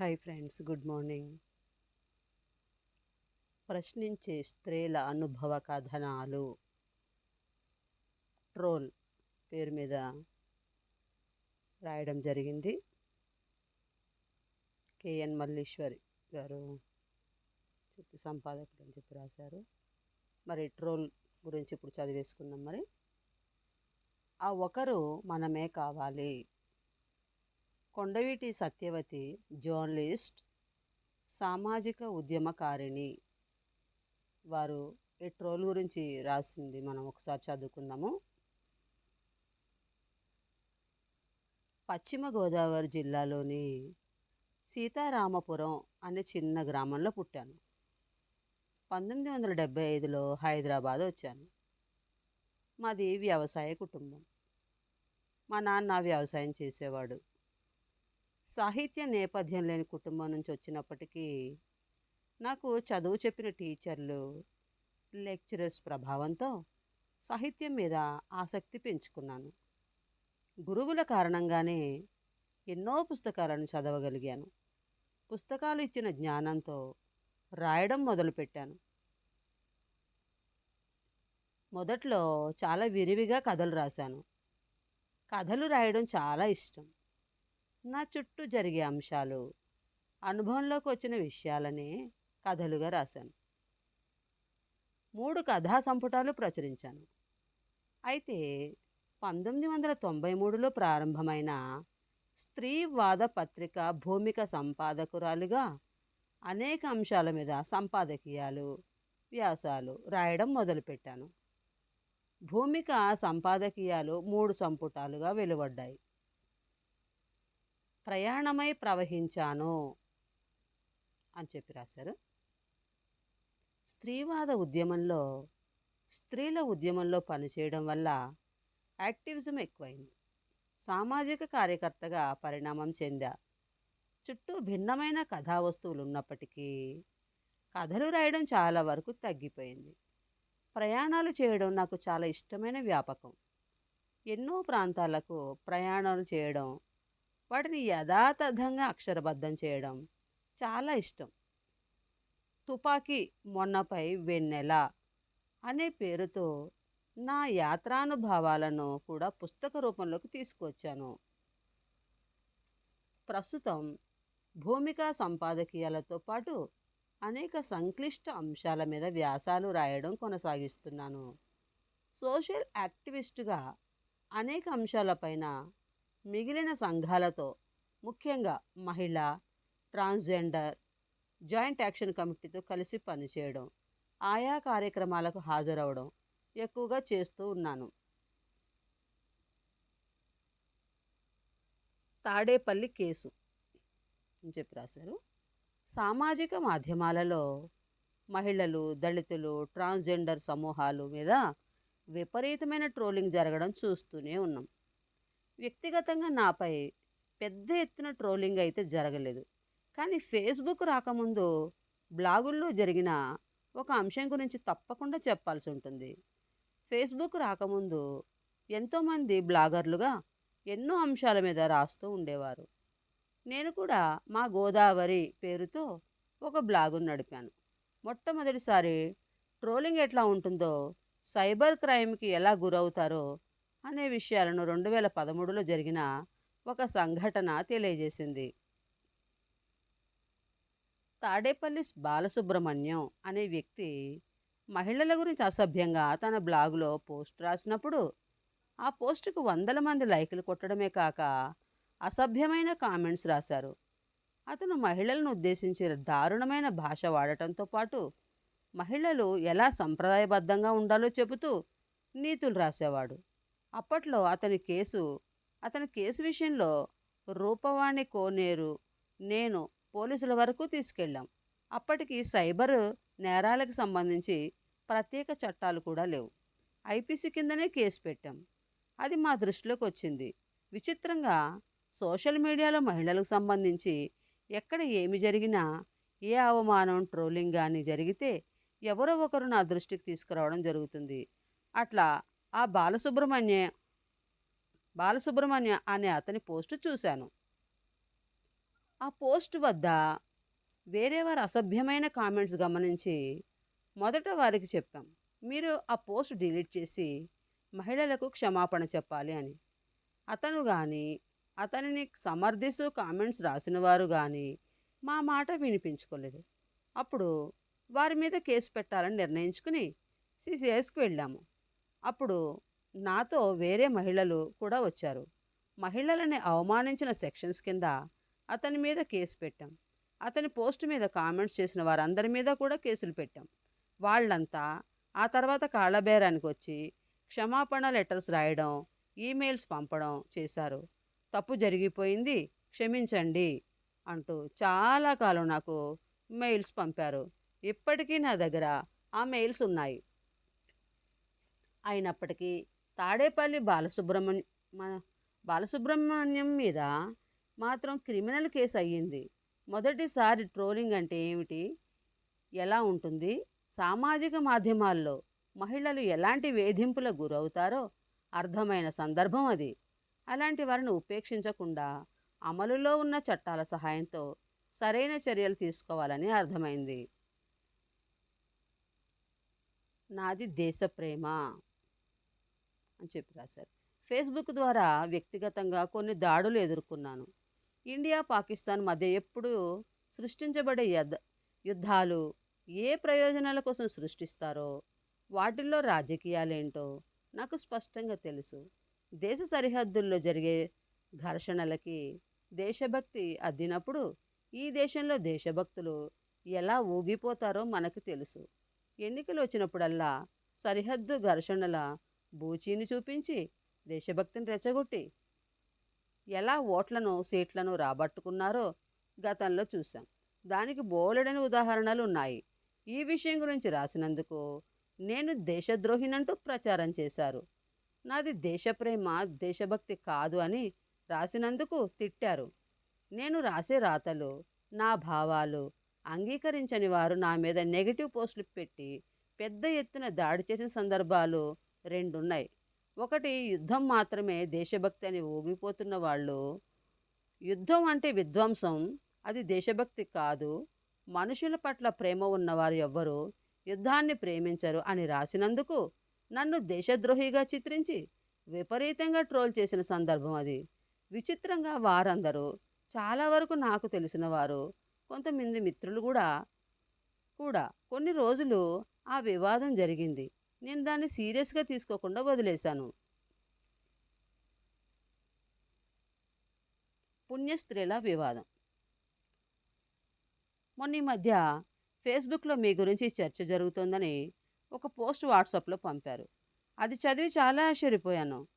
Hi friends good morning. ప్రశ్నించే స్త్రీల అనుభవ కథనాలు. ట్రోల్ పేరు మీద రాయడం జరిగింది. కేఎన్ మల్లీశ్వరి గారు చెప్పి సంపాదకుడు అని చెప్పి రాశారు. మరి ట్రోల్ గురించి ఇప్పుడు చదివేసుకున్నాం మరి. ఆ ఒకరు మనమే కావాలి. కొండవీటి సత్యవతి జర్నలిస్ట్ సామాజిక ఉద్యమకారిణి. వారు ఈ ట్రోల్ గురించి రాసింది మనం ఒకసారి చదువుకుందాము. పశ్చిమ గోదావరి జిల్లాలోని సీతారామపురం అనే చిన్న గ్రామంలో పుట్టాను. పంతొమ్మిది వందల డెబ్బై ఐదులో హైదరాబాద్ వచ్చాను. మాది వ్యవసాయ కుటుంబం. మా నాన్న వ్యవసాయం చేసేవాడు. సాహిత్య నేపథ్యం లేని కుటుంబం నుంచి వచ్చినప్పటికీ నాకు చదువు చెప్పిన టీచర్లు లెక్చరర్స్ ప్రభావంతో సాహిత్యం మీద ఆసక్తి పెంచుకున్నాను. గురువుల కారణంగానే ఎన్నో పుస్తకాలను చదవగలిగాను. పుస్తకాలు ఇచ్చిన జ్ఞానంతో రాయడం మొదలుపెట్టాను. మొదట్లో చాలా విరివిగా కథలు రాశాను. కథలు రాయడం చాలా ఇష్టం. నా చుట్టూ జరిగే అంశాలు అనుభవంలోకి వచ్చిన విషయాలనే కథలుగా రాశాను. మూడు కథా సంపుటాలు ప్రచురించాను. అయితే పంతొమ్మిది వందల తొంభై మూడులో ప్రారంభమైన స్త్రీవాద పత్రిక భూమిక సంపాదకురాలుగా అనేక అంశాల మీద సంపాదకీయాలు వ్యాసాలు రాయడం మొదలుపెట్టాను. భూమిక సంపాదకీయాలు మూడు సంపుటాలుగా వెలువడ్డాయి. ప్రయాణమై ప్రవహించాను అని చెప్పి రాశారు. స్త్రీవాద ఉద్యమంలో స్త్రీల ఉద్యమంలో పనిచేయడం వల్ల యాక్టివిజం ఎక్కువైంది. సామాజిక కార్యకర్తగా పరిణామం చెందా. చుట్టూ భిన్నమైన కథా వస్తువులు ఉన్నప్పటికీ కథలు రాయడం చాలా వరకు తగ్గిపోయింది. ప్రయాణాలు చేయడం నాకు చాలా ఇష్టమైన వ్యాపకం. ఎన్నో ప్రాంతాలకు ప్రయాణాలు చేయడం వాటిని యథాతథంగా అక్షరబద్ధం చేయడం చాలా ఇష్టం. తుపాకీ మొన్నపై వెన్నెల అనే పేరుతో నా యాత్రానుభవాలను కూడా పుస్తక రూపంలోకి తీసుకువచ్చాను. ప్రస్తుతం భూమికా సంపాదకీయాలతో పాటు అనేక సంక్లిష్ట అంశాల మీద వ్యాసాలు రాయడం కొనసాగిస్తున్నాను. సోషల్ యాక్టివిస్టుగా అనేక అంశాలపైన మిగిలిన సంఘాలతో ముఖ్యంగా మహిళ ట్రాన్స్జెండర్ జాయింట్ యాక్షన్ కమిటీతో కలిసి పనిచేయడం ఆయా కార్యక్రమాలకు హాజరవడం ఎక్కువగా చేస్తూ ఉన్నాను. తాడేపల్లి కేసు. అని చెప్పి రాశారు. సామాజిక మాధ్యమాలలో మహిళలు దళితులు ట్రాన్స్జెండర్ సమూహాలు మీద విపరీతమైన ట్రోలింగ్ జరగడం చూస్తూనే ఉన్నాం. వ్యక్తిగతంగా నాపై పెద్ద ఎత్తున ట్రోలింగ్ అయితే జరగలేదు. కానీ ఫేస్బుక్ రాకముందు బ్లాగుల్లో జరిగిన ఒక అంశం గురించి తప్పకుండా చెప్పాల్సి ఉంటుంది. ఫేస్బుక్ రాకముందు ఎంతోమంది బ్లాగర్లుగా ఎన్నో అంశాల మీద రాస్తూ ఉండేవారు. నేను కూడా మా గోదావరి పేరుతో ఒక బ్లాగును నడిపాను. మొట్టమొదటిసారి ట్రోలింగ్ ఎట్లా ఉంటుందో సైబర్ క్రైమ్కి ఎలా గురవుతారో అనే విషయాలను రెండు వేల పదమూడులో జరిగిన ఒక సంఘటన తెలియజేసింది. తాడేపల్లి బాలసుబ్రహ్మణ్యం అనే వ్యక్తి మహిళల గురించి అసభ్యంగా తన బ్లాగులో పోస్ట్ రాసినప్పుడు ఆ పోస్టుకు వందల మంది లైకులు కొట్టడమే కాక అసభ్యమైన కామెంట్స్ రాశారు. అతను మహిళలను ఉద్దేశించి దారుణమైన భాష వాడటంతో పాటు మహిళలు ఎలా సంప్రదాయబద్ధంగా ఉండాలో చెబుతూ నీతులు రాసేవాడు. అప్పట్లో అతని కేసు అతని కేసు విషయంలో రూపవాణి కోనేరు నేను పోలీసుల వరకు తీసుకెళ్ళాం. అప్పటికి సైబర్ నేరాలకు సంబంధించి ప్రత్యేక చట్టాలు కూడా లేవు. ఐపీసీ కిందనే కేసు పెట్టాం. అది మా దృష్టిలోకి వచ్చింది. విచిత్రంగా సోషల్ మీడియాలో మహిళలకు సంబంధించి ఎక్కడ ఏమి జరిగినా ఏ అవమానం ట్రోలింగ్ కానీ జరిగితే ఎవరో ఒకరు నా దృష్టికి తీసుకురావడం జరుగుతుంది. అట్లా ఆ బాలసుబ్రహ్మణ్య బాలసుబ్రహ్మణ్య అనే అతని పోస్టు చూశాను. ఆ పోస్ట్ వద్ద వేరే వారు అసభ్యమైన కామెంట్స్ గమనించి మొదట వారికి చెప్పాం మీరు ఆ పోస్ట్ డిలీట్ చేసి మహిళలకు క్షమాపణ చెప్పాలి అని. అతను కానీ అతనిని సమర్థిస్తూ కామెంట్స్ రాసిన వారు కానీ మా మాట వినిపించుకోలేదు. అప్పుడు వారి మీద కేసు పెట్టాలని నిర్ణయించుకుని సిసిఎస్కి వెళ్ళాము. అప్పుడు నాతో వేరే మహిళలు కూడా వచ్చారు. మహిళలని అవమానించిన సెక్షన్స్ కింద అతని మీద కేసు పెట్టాం. అతని పోస్ట్ మీద కామెంట్స్ చేసిన వారందరి మీద కూడా కేసులు పెట్టాం. వాళ్ళంతా ఆ తర్వాత కాళ్ళబేరానికి వచ్చి క్షమాపణ లెటర్స్ రాయడం ఈమెయిల్స్ పంపడం చేశారు. తప్పు జరిగిపోయింది క్షమించండి అంటూ చాలా కాలం నాకు మెయిల్స్ పంపారు. ఇప్పటికీ నా దగ్గర ఆ మెయిల్స్ ఉన్నాయి. అయినప్పటికీ తాడేపల్లి బాలసుబ్రహ్మణ్య మన బాలసుబ్రహ్మణ్యం మీద మాత్రం క్రిమినల్ కేసు అయ్యింది. మొదటిసారి ట్రోలింగ్ అంటే ఏమిటి? ఎలా ఉంటుంది? సామాజిక మాధ్యమాల్లో మహిళలు ఎలాంటి వేధింపులకు గురవుతారో అర్థమైన సందర్భం అది. అలాంటి వారిని ఉపేక్షించకుండా అమలులో ఉన్న చట్టాల సహాయంతో సరైన చర్యలు తీసుకోవాలని అర్థమైంది. నాది దేశ ప్రేమ. అని చెప్పి రాశారు. ఫేస్బుక్ ద్వారా వ్యక్తిగతంగా కొన్ని దాడులు ఎదుర్కొన్నాను. ఇండియా పాకిస్తాన్ మధ్య ఎప్పుడు సృష్టించబడే యద్ యుద్ధాలు ఏ ప్రయోజనాల కోసం సృష్టిస్తారో వాటిల్లో రాజకీయాలేంటో నాకు స్పష్టంగా తెలుసు. దేశ సరిహద్దుల్లో జరిగే ఘర్షణలకి దేశభక్తి అద్దినప్పుడు ఈ దేశంలో దేశభక్తులు ఎలా ఊగిపోతారో మనకు తెలుసు. ఎన్నికలు వచ్చినప్పుడల్లా సరిహద్దు ఘర్షణల బూచీని చూపించి దేశభక్తిని రెచ్చగొట్టి ఎలా ఓట్లను సీట్లను రాబట్టుకున్నారో గతంలో చూసాం దానికి బోలెడని ఉదాహరణలు ఉన్నాయి. ఈ విషయం గురించి రాసినందుకు నేను దేశద్రోహినంటూ ప్రచారం చేశారు. నాది దేశప్రేమ దేశభక్తి కాదు అని రాసినందుకు తిట్టారు. నేను రాసే రాతలు నా భావాలు అంగీకరించని వారు నా మీద నెగిటివ్ పోస్టులు పెట్టి పెద్ద ఎత్తున దాడి చేసిన సందర్భాలు రెండున్నాయి. ఒకటి యుద్ధం మాత్రమే. దేశభక్తి అని ఊగిపోతున్న వాళ్ళు యుద్ధం అంటే విధ్వంసం. అది దేశభక్తి కాదు. మనుషుల పట్ల ప్రేమ ఉన్నవారు ఎవ్వరూ యుద్ధాన్ని ప్రేమించరు అని రాసినందుకు నన్ను దేశద్రోహిగా చిత్రించి విపరీతంగా ట్రోల్ చేసిన సందర్భం అది. విచిత్రంగా వారందరూ చాలా వరకు నాకు తెలిసిన వారు కొంతమంది మిత్రులు కూడా కూడా కొన్ని రోజులు ఆ వివాదం జరిగింది. నేను దాన్ని సీరియస్గా తీసుకోకుండా వదిలేశాను. పుణ్యస్త్రీల వివాదం. మొన్న ఈ మధ్య ఫేస్బుక్లో మీ గురించి చర్చ జరుగుతోందని ఒక పోస్ట్ వాట్సాప్లో పంపారు. అది చదివి చాలా ఆశ్చర్యపోయాను.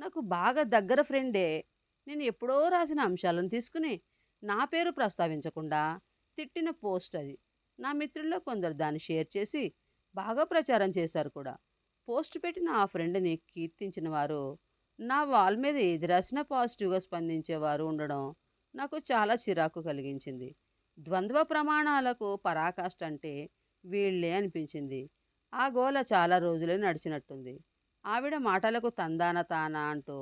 నాకు బాగా దగ్గర ఫ్రెండే నేను ఎప్పుడో రాసిన అంశాలను తీసుకుని నా పేరు ప్రస్తావించకుండా తిట్టిన పోస్ట్ అది. నా మిత్రుల్లో కొందరు దాన్ని షేర్ చేసి బాగా ప్రచారం చేశారు కూడా. పోస్ట్ పెట్టిన ఆ ఫ్రెండ్ని కీర్తించిన వారు నా వాల్ మీద ఏది రాసినా పాజిటివ్గా స్పందించేవారు ఉండడం నాకు చాలా చిరాకు కలిగించింది. ద్వంద్వ ప్రమాణాలకు పరాకాష్ట అంటే వీళ్ళే అనిపించింది. ఆ గోల చాలా రోజులే నడిచినట్టుంది. ఆవిడ మాటలకు తందాన తానా అంటూ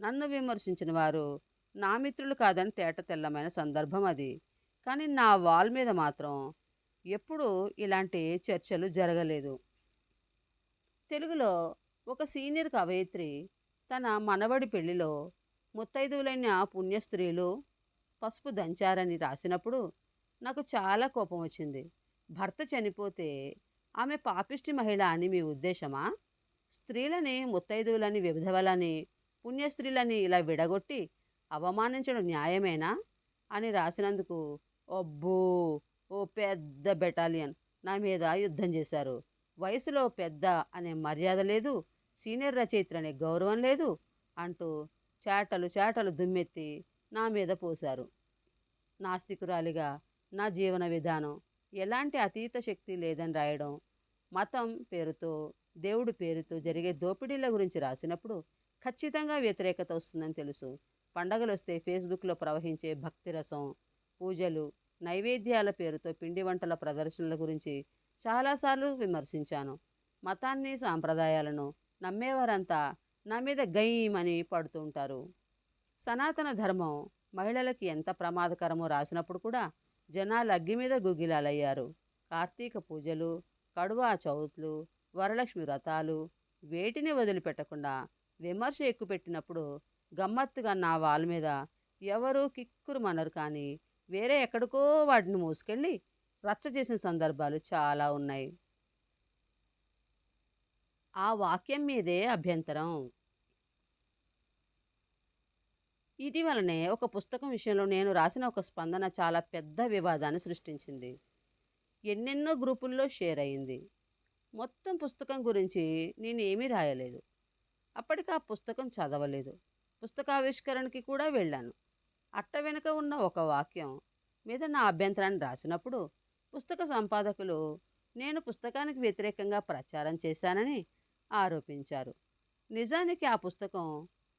నన్ను విమర్శించిన వారు నా మిత్రులు కాదని తేట తెల్లమైన సందర్భం అది. కానీ నా వాల్ మీద మాత్రం ఎప్పుడూ ఇలాంటి చర్చలు జరగలేదు. తెలుగులో ఒక సీనియర్ కవయిత్రి తన మనవడి పెళ్ళిలో ముత్తైదువులైన పుణ్యస్త్రీలు పసుపు దంచారని రాసినప్పుడు నాకు చాలా కోపం వచ్చింది. భర్త చనిపోతే ఆమె పాపిష్టి మహిళ అని మీ ఉద్దేశమా? స్త్రీలని ముత్తైదువులని విధవలని పుణ్యస్త్రీలని ఇలా విడగొట్టి అవమానించడం న్యాయమేనా? అని రాసినందుకు అబ్బో! ఓ పెద్ద బెటాలియన్ నా మీద యుద్ధం చేశారు. వయసులో పెద్ద అనే మర్యాద లేదు సీనియర్ రచయిత్ర అనే గౌరవం లేదు అంటూ చేటలు చేటలు దుమ్మెత్తి నా మీద పోశారు. నాస్తికురాలిగా నా జీవన విధానం ఎలాంటి అతీత శక్తి లేదని రాయడం మతం పేరుతో దేవుడి పేరుతో జరిగే దోపిడీల గురించి రాసినప్పుడు ఖచ్చితంగా వ్యతిరేకత వస్తుందని తెలుసు. పండగలు వస్తే ఫేస్బుక్లో ప్రవహించే భక్తిరసం పూజలు నైవేద్యాల పేరుతో పిండి వంటల ప్రదర్శనల గురించి చాలాసార్లు విమర్శించాను. మతాన్ని సాంప్రదాయాలను నమ్మేవారంతా నా మీద గయ్యమని పడుతుంటారు సనాతన ధర్మం మహిళలకి ఎంత ప్రమాదకరమో రాసినప్పుడు కూడా జనాలు అగ్గి మీద గుగ్గిలాలయ్యారు కార్తీక పూజలు కడువా చౌత్లు వరలక్ష్మి వ్రతాలు వేటిని వదిలిపెట్టకుండా విమర్శ ఎక్కుపెట్టినప్పుడు గమ్మత్తుగా నా వాళ్ళ మీద ఎవరూ కిక్కురు మనరు కానీ వేరే ఎక్కడికో వాటిని మోసుకెళ్ళి రచ్చ చేసిన సందర్భాలు చాలా ఉన్నాయి. ఆ వాక్యం మీదే అభ్యంతరం. ఇటీవలనే ఒక పుస్తకం విషయంలో నేను రాసిన ఒక స్పందన చాలా పెద్ద వివాదాన్ని సృష్టించింది. ఎన్నెన్నో గ్రూపుల్లో షేర్ అయింది. మొత్తం పుస్తకం గురించి నేను ఏమీ రాయలేదు. అప్పటికి ఆ పుస్తకం చదవలేదు. పుస్తకావిష్కరణకి కూడా వెళ్ళాను. అట్ట వెనుక ఉన్న ఒక వాక్యం మీద నా అభ్యంతరాన్ని రాసినప్పుడు పుస్తక సంపాదకులు నేను పుస్తకానికి వ్యతిరేకంగా ప్రచారం చేశానని ఆరోపించారు. నిజానికి ఆ పుస్తకం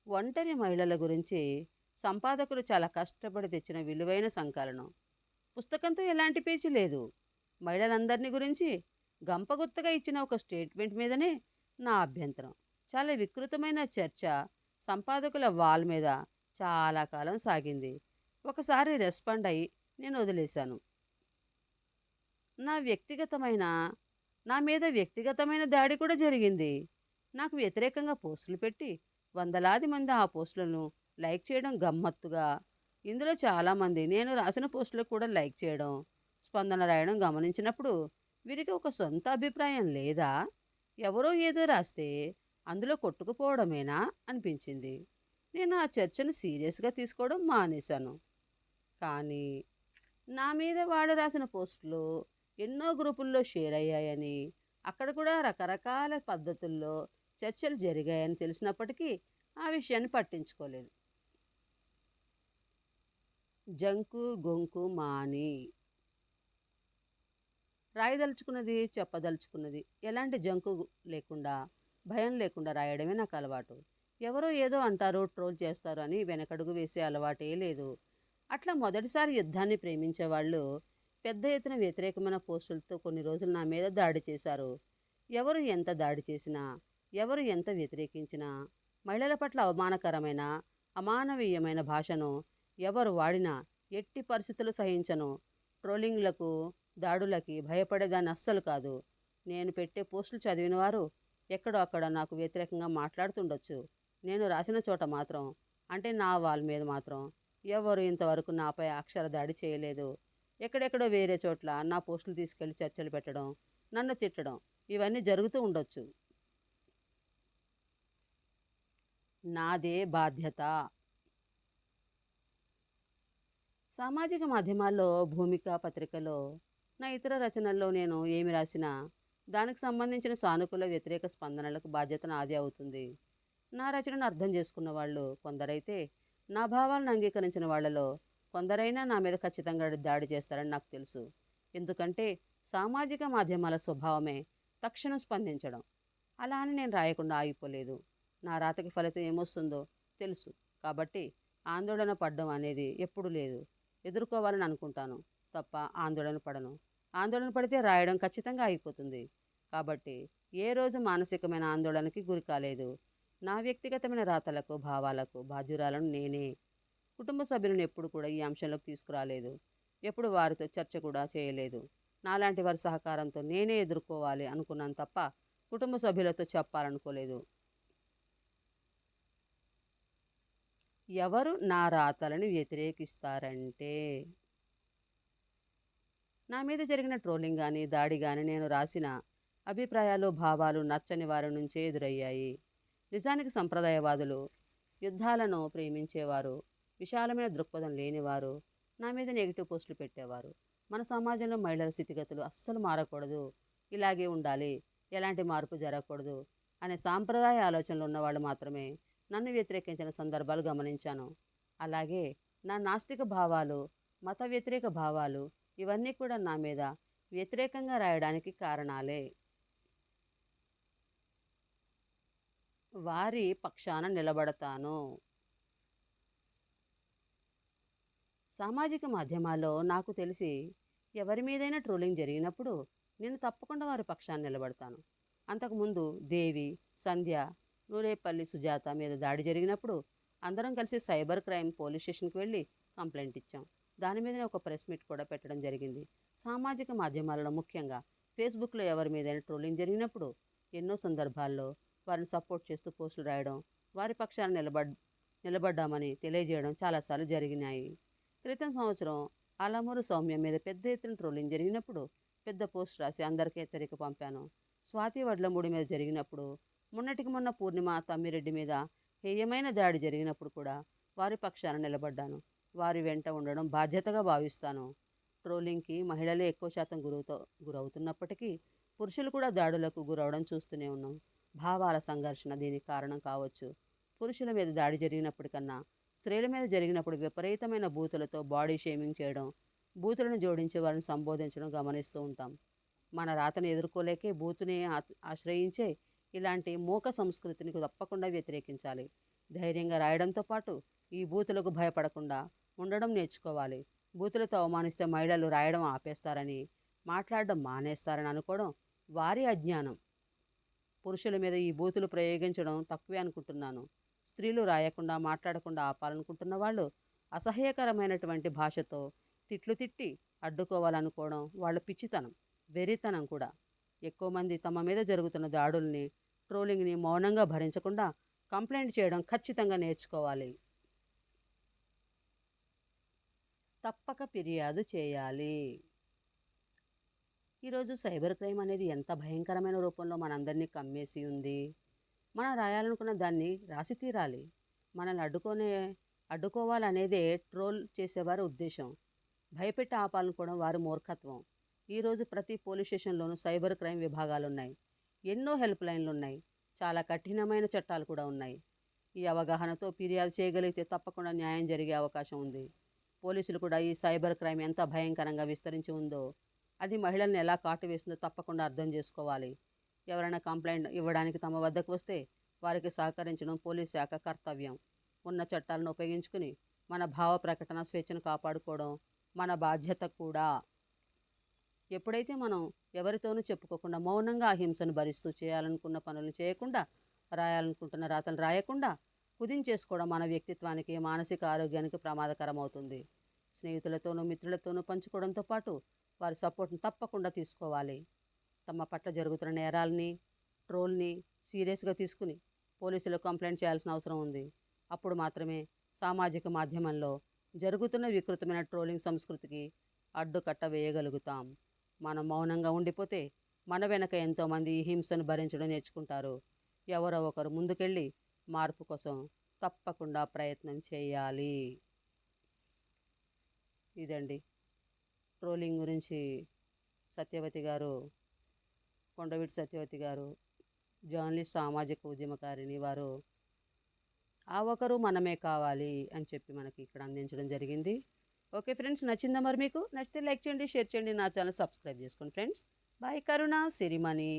ఒంటరి మహిళల గురించి సంపాదకులు చాలా కష్టపడి తెచ్చిన విలువైన సంకలనం. పుస్తకంతో ఎలాంటి పేచీ లేదు. మహిళలందరినీ గురించి గంపగుత్తగా ఇచ్చిన ఒక స్టేట్మెంట్ మీదనే నా అభ్యంతరం. చాలా వికృతమైన చర్చ సంపాదకుల వాల్ మీద చాలా కాలం సాగింది. ఒకసారి రెస్పాండ్ అయి నేను వదిలేశాను. నా వ్యక్తిగతమైన నా మీద వ్యక్తిగతమైన దాడి కూడా జరిగింది. నాకు వ్యతిరేకంగా పోస్టులు పెట్టి వందలాది మంది ఆ పోస్టులను లైక్ చేయడం గమ్మత్తుగా. ఇందులో చాలామంది నేను రాసిన పోస్టులకు కూడా లైక్ చేయడం స్పందన రాయడం గమనించినప్పుడు వీరికి ఒక సొంత అభిప్రాయం లేదా? ఎవరో ఏదో రాస్తే అందులో కొట్టుకుపోవడమేనా? అనిపించింది. నేను ఆ చర్చను సీరియస్గా తీసుకోవడం మానేశాను. కానీ నా మీద వాడు రాసిన పోస్టులు ఎన్నో గ్రూపుల్లో షేర్ అయ్యాయని అక్కడ కూడా రకరకాల పద్ధతుల్లో చర్చలు జరిగాయని తెలిసినప్పటికీ ఆ విషయాన్ని పట్టించుకోలేదు. జంకు గొంకు మాని. రాయదలుచుకున్నది చెప్పదలుచుకున్నది ఎలాంటి జంకు లేకుండా భయం లేకుండా రాయడమే నాకు అలవాటు. ఎవరో ఏదో అంటారు ట్రోల్ చేస్తారు అని వెనకడుగు వేసే అలవాటే లేదు. అట్లా మొదటిసారి యుద్ధాన్ని ప్రేమించే వాళ్ళు పెద్ద ఎత్తున వ్యతిరేకమైన పోస్టులతో కొన్ని రోజులు నా మీద దాడి చేశారు. ఎవరు ఎంత దాడి చేసినా ఎవరు ఎంత వ్యతిరేకించినా మహిళల పట్ల అవమానకరమైన అమానవీయమైన భాషను ఎవరు వాడినా ఎట్టి పరిస్థితులు సహించను. ట్రోలింగ్లకు దాడులకి భయపడేదాన్ని అస్సలు కాదు. నేను పెట్టే పోస్టులు చదివిన వారు ఎక్కడో అక్కడ నాకు వ్యతిరేకంగా మాట్లాడుతుండొచ్చు. నేను రాసిన చోట మాత్రం అంటే నా వాళ్ళ మీద మాత్రం ఎవరు ఇంతవరకు నాపై అక్షర దాడి చేయలేదు. ఎక్కడెక్కడో వేరే చోట్ల నా పోస్టులు తీసుకెళ్ళి చర్చలు పెట్టడం నన్ను తిట్టడం ఇవన్నీ జరుగుతూ ఉండొచ్చు. నాదే బాధ్యత. సామాజిక మాధ్యమాల్లో భూమిక పత్రికలో నా ఇతర రచనల్లో నేను ఏమి రాసినా దానికి సంబంధించిన సానుకూల వ్యతిరేక స్పందనలకు బాధ్యత నాదే అవుతుంది. నా రచనను అర్థం చేసుకున్న వాళ్ళు కొందరైతే నా భావాలను అంగీకరించిన వాళ్ళలో కొందరైనా నా మీద ఖచ్చితంగా దాడి చేస్తారని నాకు తెలుసు. ఎందుకంటే సామాజిక మాధ్యమాల స్వభావమే తక్షణం స్పందించడం. అలా అని నేను రాయకుండా ఆగిపోలేదు. నా రాతకి ఫలితం ఏమొస్తుందో తెలుసు. కాబట్టి ఆందోళన పడడం అనేది ఎప్పుడూ లేదు. ఎదుర్కోవాలని అనుకుంటాను. తప్ప ఆందోళన పడను. ఆందోళన పడితే రాయడం ఖచ్చితంగా అయిపోతుంది కాబట్టి ఏ రోజు మానసికమైన ఆందోళనకి గురి కాలేదు. నా వ్యక్తిగతమైన రాతలకు భావాలకు బాధ్యురాలను నేనే. కుటుంబ సభ్యులను ఎప్పుడు కూడా ఈ అంశంలోకి తీసుకురాలేదు. ఎప్పుడు వారితో చర్చ కూడా చేయలేదు. నాలాంటి వారి సహకారంతో నేనే ఎదుర్కోవాలి అనుకున్నాను తప్ప కుటుంబ సభ్యులతో చెప్పాలనుకోలేదు. ఎవరు నా రాతలను వ్యతిరేకిస్తారంటే? నా మీద జరిగిన ట్రోలింగ్ కానీ దాడి కానీ నేను రాసిన అభిప్రాయాలు భావాలు నచ్చని వారి నుంచే ఎదురయ్యాయి. నిజానికి సంప్రదాయవాదులు యుద్ధాలను ప్రేమించేవారు విశాలమైన దృక్పథం లేనివారు నా మీద నెగిటివ్ పోస్టులు పెట్టేవారు. మన సమాజంలో మహిళల స్థితిగతులు అస్సలు మారకూడదు. ఇలాగే ఉండాలి. ఎలాంటి మార్పు జరగకూడదు అనే సాంప్రదాయ ఆలోచనలు ఉన్నవాళ్ళు మాత్రమే నన్ను వ్యతిరేకించిన సందర్భాలు గమనించాను. అలాగే నా నాస్తిక భావాలు మత వ్యతిరేక భావాలు ఇవన్నీ కూడా నా మీద వ్యతిరేకంగా రాయడానికి కారణాలే. వారి పక్షాన నిలబడతాను. సామాజిక మాధ్యమాల్లో నాకు తెలిసి ఎవరి మీదైనా ట్రోలింగ్ జరిగినప్పుడు నేను తప్పకుండా వారి పక్షాన్ని నిలబడతాను. అంతకుముందు దేవి సంధ్య నూరేపల్లి సుజాత మీద దాడి జరిగినప్పుడు అందరం కలిసి సైబర్ క్రైమ్ పోలీస్ స్టేషన్కి వెళ్ళి కంప్లైంట్ ఇచ్చాం. దాని మీదనే ఒక ప్రెస్ మీట్ కూడా పెట్టడం జరిగింది. సామాజిక మాధ్యమాలలో ముఖ్యంగా ఫేస్బుక్లో ఎవరి మీదైనా ట్రోలింగ్ జరిగినప్పుడు ఎన్నో సందర్భాల్లో వారిని సపోర్ట్ చేస్తూ పోస్టులు రాయడం వారి పక్షాన నిలబడ్ నిలబడ్డామని తెలియజేయడం చాలాసార్లు జరిగినాయి. క్రితం సంవత్సరం అలమూరు సౌమ్య మీద పెద్ద ఎత్తున ట్రోలింగ్ జరిగినప్పుడు పెద్ద పోస్ట్ రాసి అందరికీ హెచ్చరిక పంపాను. స్వాతి వడ్లమూడి మీద జరిగినప్పుడు మొన్నటికి మొన్న పూర్ణిమ తమ్మిరెడ్డి మీద హేయమైన దాడి జరిగినప్పుడు కూడా వారి పక్షాన నిలబడ్డాను. వారి వెంట ఉండడం బాధ్యతగా భావిస్తాను. ట్రోలింగ్కి మహిళలే ఎక్కువ శాతం గురవుతో గురవుతున్నప్పటికీ పురుషులు కూడా దాడులకు గురవడం చూస్తూనే ఉన్నాం. భావాల సంఘర్షణ దీనికి కారణం కావచ్చు. పురుషుల మీద దాడి జరిగినప్పటికన్నా స్త్రీల మీద జరిగినప్పుడు విపరీతమైన బూతులతో బాడీ షేమింగ్ చేయడం బూతులను జోడించి వారిని సంబోధించడం గమనిస్తూ ఉంటాం. మన రాతను ఎదుర్కోలేకే బూతుని ఆశ్రయించే ఇలాంటి మూక సంస్కృతిని తప్పకుండా వ్యతిరేకించాలి. ధైర్యంగా రాయడంతో పాటు ఈ బూతులకు భయపడకుండా ఉండడం నేర్చుకోవాలి. బూతులతో అవమానిస్తే మహిళలు రాయడం ఆపేస్తారని మాట్లాడడం మానేస్తారని అనుకోవడం వారి అజ్ఞానం. పురుషుల మీద ఈ బూతులు ప్రయోగించడం తక్కువే అనుకుంటున్నాను. స్త్రీలు రాయకుండా మాట్లాడకుండా ఆపాలనుకుంటున్న వాళ్ళు అసహ్యకరమైనటువంటి భాషతో తిట్లు తిట్టి అడ్డుకోవాలనుకోవడం వాళ్ళ పిచ్చితనం వెరితనం కూడా. ఎక్కువ మంది తమ మీద జరుగుతున్న దాడుల్ని ట్రోలింగ్ని మౌనంగా భరించకుండా కంప్లైంట్ చేయడం ఖచ్చితంగా నేర్చుకోవాలి. తప్పక ఫిర్యాదు చేయాలి. ఈరోజు సైబర్ క్రైమ్ అనేది ఎంత భయంకరమైన రూపంలో మనందరినీ కమ్మేసి ఉంది. మనం రాయాలనుకున్న దాన్ని రాసి తీరాలి. మనల్ని అడ్డుకునే అడ్డుకోవాలనేదే ట్రోల్ చేసేవారి ఉద్దేశం. భయపెట్టి ఆపాలనుకోవడం వారి మూర్ఖత్వం. ఈరోజు ప్రతి పోలీస్ స్టేషన్లోనూ సైబర్ క్రైమ్ విభాగాలు ఉన్నాయి ఎన్నో హెల్ప్ లైన్లు ఉన్నాయి చాలా కఠినమైన చట్టాలు కూడా ఉన్నాయి. ఈ అవగాహనతో ఫిర్యాదు చేయగలిగితే తప్పకుండా న్యాయం జరిగే అవకాశం ఉంది. పోలీసులు కూడా ఈ సైబర్ క్రైమ్ ఎంత భయంకరంగా విస్తరించి ఉందో అది మహిళల్ని ఎలా కాటు వేస్తుందో తప్పకుండా అర్థం చేసుకోవాలి. ఎవరైనా కంప్లైంట్ ఇవ్వడానికి తమ వద్దకు వస్తే వారికి సహకరించడం పోలీస్ శాఖ కర్తవ్యం. ఉన్న చట్టాలను ఉపయోగించుకుని మన భావ ప్రకటన స్వేచ్ఛను కాపాడుకోవడం మన బాధ్యత కూడా. ఎప్పుడైతే మనం ఎవరితోనూ చెప్పుకోకుండా మౌనంగా అహింసను భరిస్తూ చేయాలనుకున్న పనులు చేయకుండా రాయాలనుకుంటున్న రాతను రాయకుండా కుదించేసుకోవడం మన వ్యక్తిత్వానికి మానసిక ఆరోగ్యానికి ప్రమాదకరం అవుతుంది స్నేహితులతోనూ మిత్రులతోనూ పంచుకోవడంతో పాటు వారి సపోర్ట్ని తప్పకుండా తీసుకోవాలి. తమ పట్ల జరుగుతున్న నేరాలని ట్రోల్ని సీరియస్గా తీసుకుని పోలీసులకు కంప్లైంట్ చేయాల్సిన అవసరం ఉంది. అప్పుడు మాత్రమే సామాజిక మాధ్యమంలో జరుగుతున్న వికృతమైన ట్రోలింగ్ సంస్కృతికి అడ్డుకట్ట వేయగలుగుతాం. మనం మౌనంగా ఉండిపోతే మన వెనక ఎంతోమంది ఈ హింసను భరించడం నేర్చుకుంటారు. ఎవరో ఒకరు ముందుకెళ్ళి మార్పు కోసం తప్పకుండా ప్రయత్నం చేయాలి. ఇదండి. ట్రోలింగ్ గురించి సత్యవతి గారు కొండవీటి సత్యవతి గారు జర్నలిస్ట్ సామాజిక ఉద్యమకారిణి వారు ఆ ఒకరు మనమే కావాలి అని చెప్పి మనకి ఇక్కడ అందించడం జరిగింది. ఓకే ఫ్రెండ్స్ నచ్చిందా మరి మీకు? నచ్చితే లైక్ చేయండి షేర్ చేయండి నా ఛానల్ సబ్స్క్రైబ్ చేసుకోండి ఫ్రెండ్స్. బాయ్ కరుణ సిరిమణి.